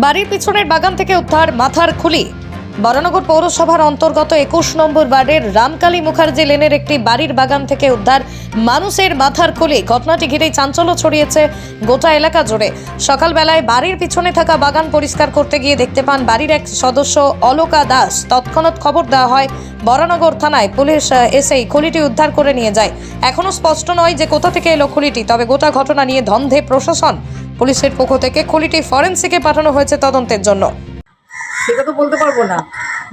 বাড়ির পিছনের বাগান থেকে উদ্ধার মাথার খুলি। বরানগর পৌরসভার অন্তর্গত একুশ নম্বর ওয়ার্ডের রামকালী মুখার্জি লেনের একটি বাড়ির বাগান থেকে উদ্ধার মানুষের মাথার খুলি। ঘটনাটি ঘিরেই চাঞ্চল্য ছড়িয়েছে গোটা এলাকা জুড়ে। সকালবেলায় বাড়ির পিছনে থাকা বাগান পরিষ্কার করতে গিয়ে দেখতে পান বাড়ির এক সদস্য অলোকা দাস। তৎক্ষণাৎ খবর দেওয়া হয়, বরানগর থানায় পুলিশ এসেই খুলিটি উদ্ধার করে নিয়ে যায়। এখনও স্পষ্ট নয় যে কোথা থেকে এলো খুলিটি, তবে গোটা ঘটনা নিয়ে ধন্ধে প্রশাসন পুলিশের পক্ষ থেকে খুলিটি ফরেন্সিকে পাঠানো হয়েছে তদন্তের জন্য। সেটা তো বলতে পারব না।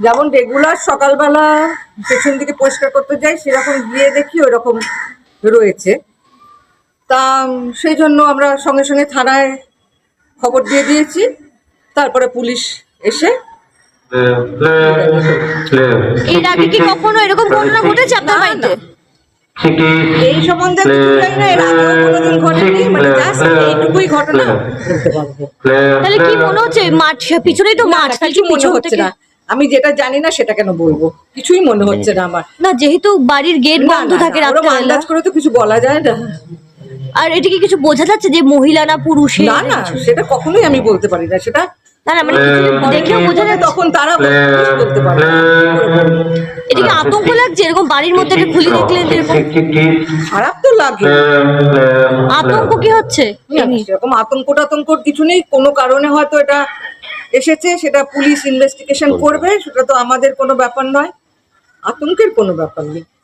যেমন রেগুলার সকালবেলা পেছন দিকে পরিষ্কার করতে যাই সেরকম গিয়ে দেখি ওরকম রয়েছে। তা সেই জন্য আমরা সঙ্গে সঙ্গে থানায় খবর দিয়ে দিয়েছি। তারপরে পুলিশ এসে এর আগে কি কখনো এরকম ঘটনা ঘটেছে আপনার বাড়িতে। এই সম্বন্ধে আমি না এর আগেও কোনোদিন ঘটেনি মানে জাস্ট এইটুকুই ঘটনা। তাহলে কি মনে হচ্ছে মাঠ পিছনেই তো মাঠ কিছু মনে হচ্ছে না। আমি যেটা জানি না সেটা কেন বলব? কিছুই মনে হচ্ছে না আমার। না যেহেতু বাড়ির গেট বন্ধ থাকে না, আন্দাজ করে তো কিছু বলা যায় না। আর এটা কি কিছু বোঝা যাচ্ছে যে মহিলা না পুরুষ না না সেটা কখনোই আমি বলতে পারি না। সেটা না না মানে দেখেও বোঝা যাচ্ছে। তখন তারা বলতে- পারে এটা কি আতঙ্ক লাগছে এরকম বাড়ির মধ্যে একটা খুলি দেখলেন এরকম খারাপ তো লাগে। আতঙ্ক কি হচ্ছে? আতঙ্ক টাতঙ্ক কিছু নেই। কোনো কারণে হয়তো এটা এসেছে সেটা পুলিশ ইনভেস্টিগেশন করবে সেটা তো আমাদের কোনো ব্যাপার নয়। আতঙ্কের কোনো ব্যাপার নেই।